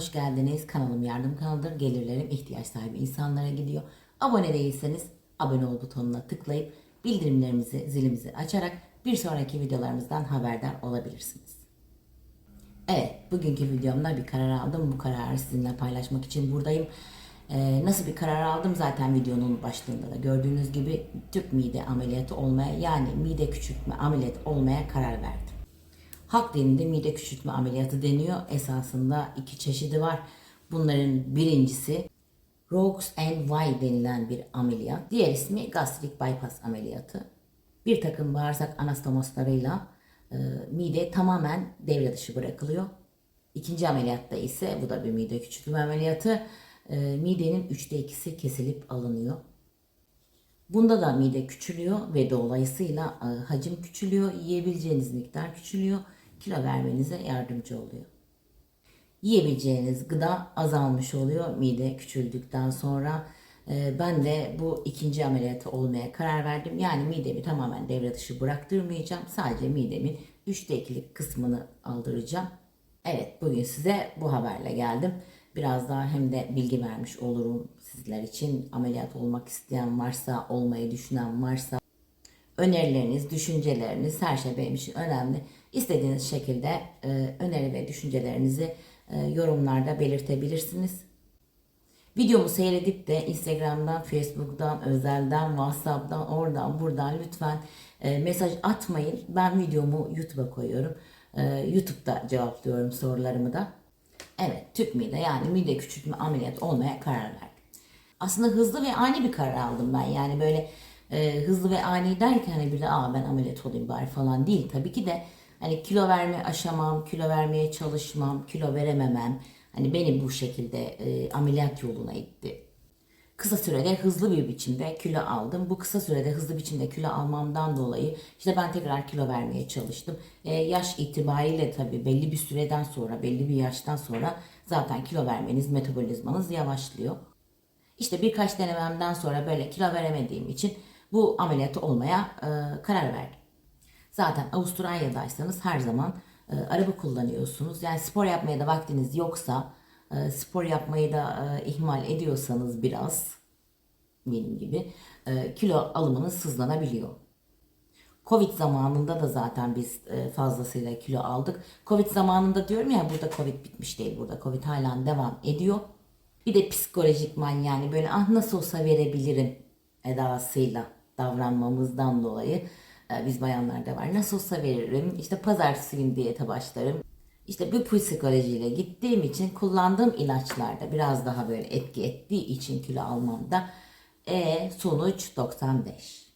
hoş geldiniz. Kanalım yardım kanalıdır. Gelirlerim ihtiyaç sahibi insanlara gidiyor. Abone değilseniz abone ol butonuna tıklayıp bildirimlerimizi, zilimizi açarak bir sonraki videolarımızdan haberdar olabilirsiniz. Evet, bugünkü videomda bir karar aldım. Bu kararı sizinle paylaşmak için buradayım. Ee, nasıl bir karar aldım zaten videonun başlığında da gördüğünüz gibi tüp mide ameliyatı olmaya yani mide küçültme ameliyat olmaya karar verdim. Halk dilinde mide küçültme ameliyatı deniyor. Esasında iki çeşidi var. Bunların birincisi Roux and Y denilen bir ameliyat. Diğer ismi gastrik bypass ameliyatı. Bir takım bağırsak anastomoslarıyla e, mide tamamen devre dışı bırakılıyor. İkinci ameliyatta ise bu da bir mide küçültme ameliyatı. E, midenin üçte ikisi kesilip alınıyor. Bunda da mide küçülüyor ve dolayısıyla e, hacim küçülüyor, yiyebileceğiniz miktar küçülüyor, kilo vermenize yardımcı oluyor. Yiyebileceğiniz gıda azalmış oluyor mide küçüldükten sonra. E, ben de bu ikinci ameliyatı olmaya karar verdim. Yani midemi tamamen devre dışı bıraktırmayacağım. Sadece midemin üçte ikilik kısmını aldıracağım. Evet bugün size bu haberle geldim. Biraz daha hem de bilgi vermiş olurum sizler için. Ameliyat olmak isteyen varsa, olmayı düşünen varsa önerileriniz, düşünceleriniz her şey benim için önemli. İstediğiniz şekilde e, öneri ve düşüncelerinizi e, yorumlarda belirtebilirsiniz. Videomu seyredip de Instagram'dan, Facebook'tan, özelden, WhatsApp'tan, oradan, buradan lütfen e, mesaj atmayın. Ben videomu YouTube'a koyuyorum. E, YouTube'da cevaplıyorum sorularımı da. Evet, tüp mide yani mide küçültme ameliyat olmaya karar verdim. Aslında hızlı ve ani bir karar aldım ben. Yani böyle e, hızlı ve ani derken hani bir de Aa, ben ameliyat olayım bari falan değil. Tabii ki de hani kilo verme aşamam, kilo vermeye çalışmam, kilo verememem. Hani beni bu şekilde e, ameliyat yoluna itti. Kısa sürede hızlı bir biçimde kilo aldım. Bu kısa sürede hızlı biçimde kilo almamdan dolayı işte ben tekrar kilo vermeye çalıştım. E, yaş itibariyle tabii belli bir süreden sonra, belli bir yaştan sonra zaten kilo vermeniz, metabolizmanız yavaşlıyor. İşte birkaç denememden sonra böyle kilo veremediğim için bu ameliyatı olmaya e, karar verdim. Zaten Avustralya'daysanız her zaman e, araba kullanıyorsunuz. Yani spor yapmaya da vaktiniz yoksa, e, spor yapmayı da e, ihmal ediyorsanız biraz benim gibi e, kilo alımınız hızlanabiliyor. Covid zamanında da zaten biz e, fazlasıyla kilo aldık. Covid zamanında diyorum ya burada Covid bitmiş değil. Burada Covid hala devam ediyor. Bir de psikolojikman yani böyle ah nasıl olsa verebilirim edasıyla davranmamızdan dolayı biz bayanlarda var. Nasıl olsa veririm. İşte pazartesi günü diyete başlarım. İşte bu psikolojiyle gittiğim için kullandığım ilaçlarda biraz daha böyle etki ettiği için kilo almamda e sonuç 95.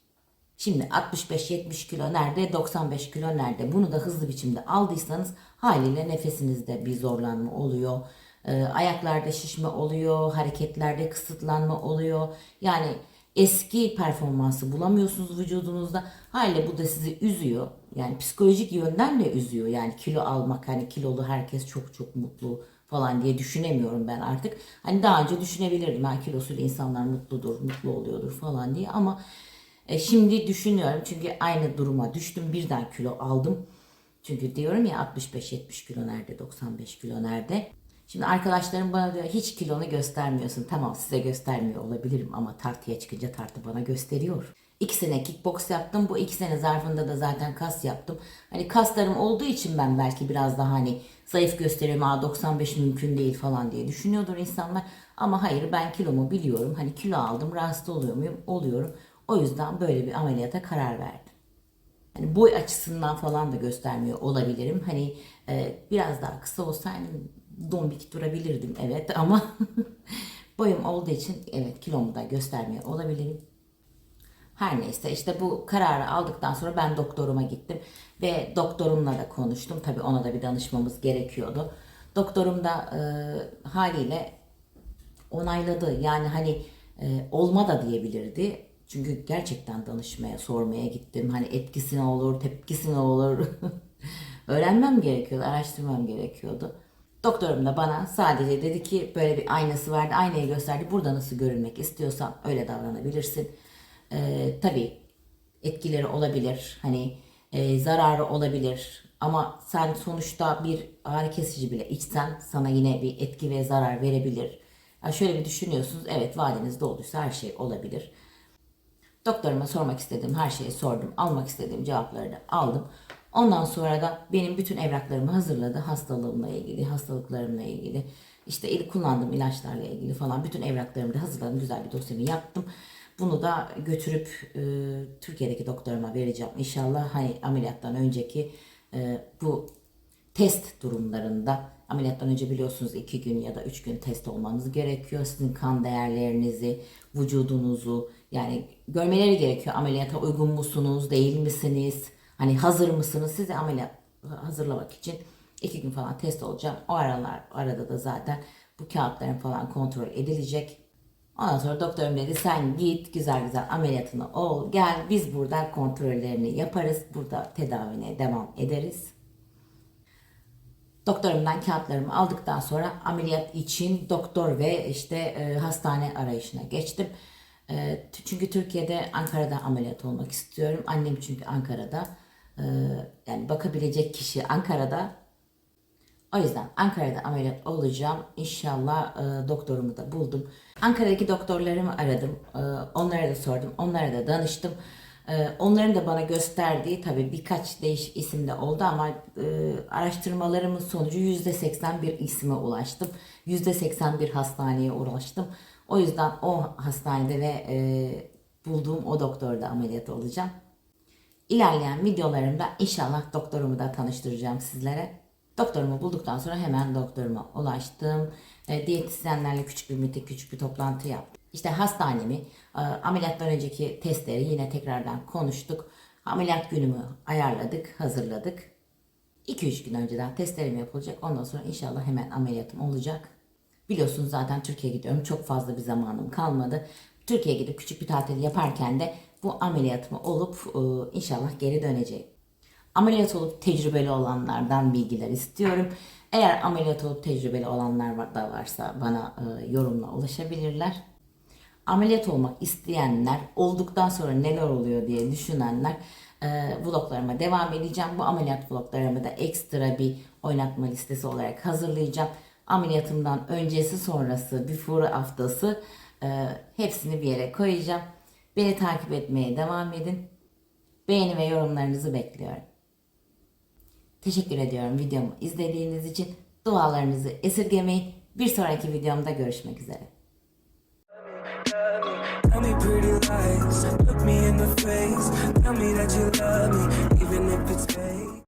Şimdi 65-70 kilo nerede, 95 kilo nerede? Bunu da hızlı biçimde aldıysanız haliyle nefesinizde bir zorlanma oluyor. Ee, ayaklarda şişme oluyor, hareketlerde kısıtlanma oluyor. Yani eski performansı bulamıyorsunuz vücudunuzda. Haliyle bu da sizi üzüyor. Yani psikolojik yönden de üzüyor. Yani kilo almak hani kilolu herkes çok çok mutlu falan diye düşünemiyorum ben artık. Hani daha önce düşünebilirdim. Ha, kilosuyla insanlar mutludur, mutlu oluyordur falan diye ama e, şimdi düşünüyorum çünkü aynı duruma düştüm. Birden kilo aldım. Çünkü diyorum ya 65-70 kilo nerede, 95 kilo nerede? Şimdi arkadaşlarım bana diyor hiç kilonu göstermiyorsun. Tamam size göstermiyor olabilirim ama tartıya çıkınca tartı bana gösteriyor. İki sene kickbox yaptım. Bu iki sene zarfında da zaten kas yaptım. Hani kaslarım olduğu için ben belki biraz daha hani zayıf gösteriyorum. Aa 95 mümkün değil falan diye düşünüyordur insanlar. Ama hayır ben kilomu biliyorum. Hani kilo aldım rahatsız oluyor muyum? Oluyorum. O yüzden böyle bir ameliyata karar verdim. Hani boy açısından falan da göstermiyor olabilirim. Hani e, biraz daha kısa olsaydım dombik durabilirdim evet ama boyum olduğu için evet kilomu da göstermiyor olabilirim. Her neyse işte bu kararı aldıktan sonra ben doktoruma gittim ve doktorumla da konuştum. Tabii ona da bir danışmamız gerekiyordu. Doktorum da e, haliyle onayladı. Yani hani e, olma da diyebilirdi. Çünkü gerçekten danışmaya, sormaya gittim. Hani etkisi ne olur, tepkisi ne olur. Öğrenmem gerekiyordu, araştırmam gerekiyordu. Doktorum da bana sadece dedi ki böyle bir aynası vardı. Aynayı gösterdi. Burada nasıl görünmek istiyorsan öyle davranabilirsin. Ee, tabii etkileri olabilir. Hani e, zararı olabilir. Ama sen sonuçta bir ağrı kesici bile içsen sana yine bir etki ve zarar verebilir. Ya şöyle bir düşünüyorsunuz. Evet vadenizde olduysa her şey olabilir. Doktoruma sormak istediğim her şeyi sordum. Almak istediğim cevapları da aldım. Ondan sonra da benim bütün evraklarımı hazırladı. Hastalığımla ilgili, hastalıklarımla ilgili. işte il- kullandığım ilaçlarla ilgili falan bütün evraklarımı da hazırladım. Güzel bir dosyamı yaptım. Bunu da götürüp e, Türkiye'deki doktoruma vereceğim. İnşallah hani ameliyattan önceki e, bu test durumlarında ameliyattan önce biliyorsunuz iki gün ya da üç gün test olmanız gerekiyor. Sizin kan değerlerinizi, vücudunuzu yani görmeleri gerekiyor. Ameliyata uygun musunuz, değil misiniz? Hani hazır mısınız? Sizi ameliyat hazırlamak için iki gün falan test olacağım. O aralar arada da zaten bu kağıtların falan kontrol edilecek. Ondan sonra doktorum dedi sen git güzel güzel ameliyatını ol gel biz burada kontrollerini yaparız. Burada tedavine devam ederiz. Doktorumdan kağıtlarımı aldıktan sonra ameliyat için doktor ve işte e, hastane arayışına geçtim. E, çünkü Türkiye'de Ankara'da ameliyat olmak istiyorum. Annem çünkü Ankara'da. E, yani bakabilecek kişi Ankara'da. O yüzden Ankara'da ameliyat olacağım. İnşallah e, doktorumu da buldum. Ankara'daki doktorlarımı aradım. E, onlara da sordum. Onlara da danıştım. E, onların da bana gösterdiği tabii birkaç değişik isimde oldu ama e, araştırmalarımın sonucu %80 bir isme ulaştım. %80 bir hastaneye ulaştım. O yüzden o hastanede ve e, bulduğum o doktorda ameliyat olacağım. İlerleyen videolarımda inşallah doktorumu da tanıştıracağım sizlere. Doktorumu bulduktan sonra hemen doktoruma ulaştım. E, diyetisyenlerle küçük bir miting, küçük bir toplantı yaptım. İşte hastanemi, e, ameliyattan önceki testleri yine tekrardan konuştuk. Ameliyat günümü ayarladık, hazırladık. 2-3 gün önceden testlerim yapılacak. Ondan sonra inşallah hemen ameliyatım olacak. Biliyorsunuz zaten Türkiye'ye gidiyorum. Çok fazla bir zamanım kalmadı. Türkiye'ye gidip küçük bir tatil yaparken de bu ameliyatımı olup e, inşallah geri döneceğim. Ameliyat olup tecrübeli olanlardan bilgiler istiyorum. Eğer ameliyat olup tecrübeli olanlar da varsa bana e, yorumla ulaşabilirler. Ameliyat olmak isteyenler, olduktan sonra neler oluyor diye düşünenler e, vloglarıma devam edeceğim. Bu ameliyat vloglarımı da ekstra bir oynatma listesi olarak hazırlayacağım. Ameliyatımdan öncesi sonrası, before haftası e, hepsini bir yere koyacağım. Beni takip etmeye devam edin. Beğeni ve yorumlarınızı bekliyorum. Teşekkür ediyorum videomu izlediğiniz için. Dualarınızı esirgemeyin. Bir sonraki videomda görüşmek üzere. Tell me pretty lies, look me that you love me.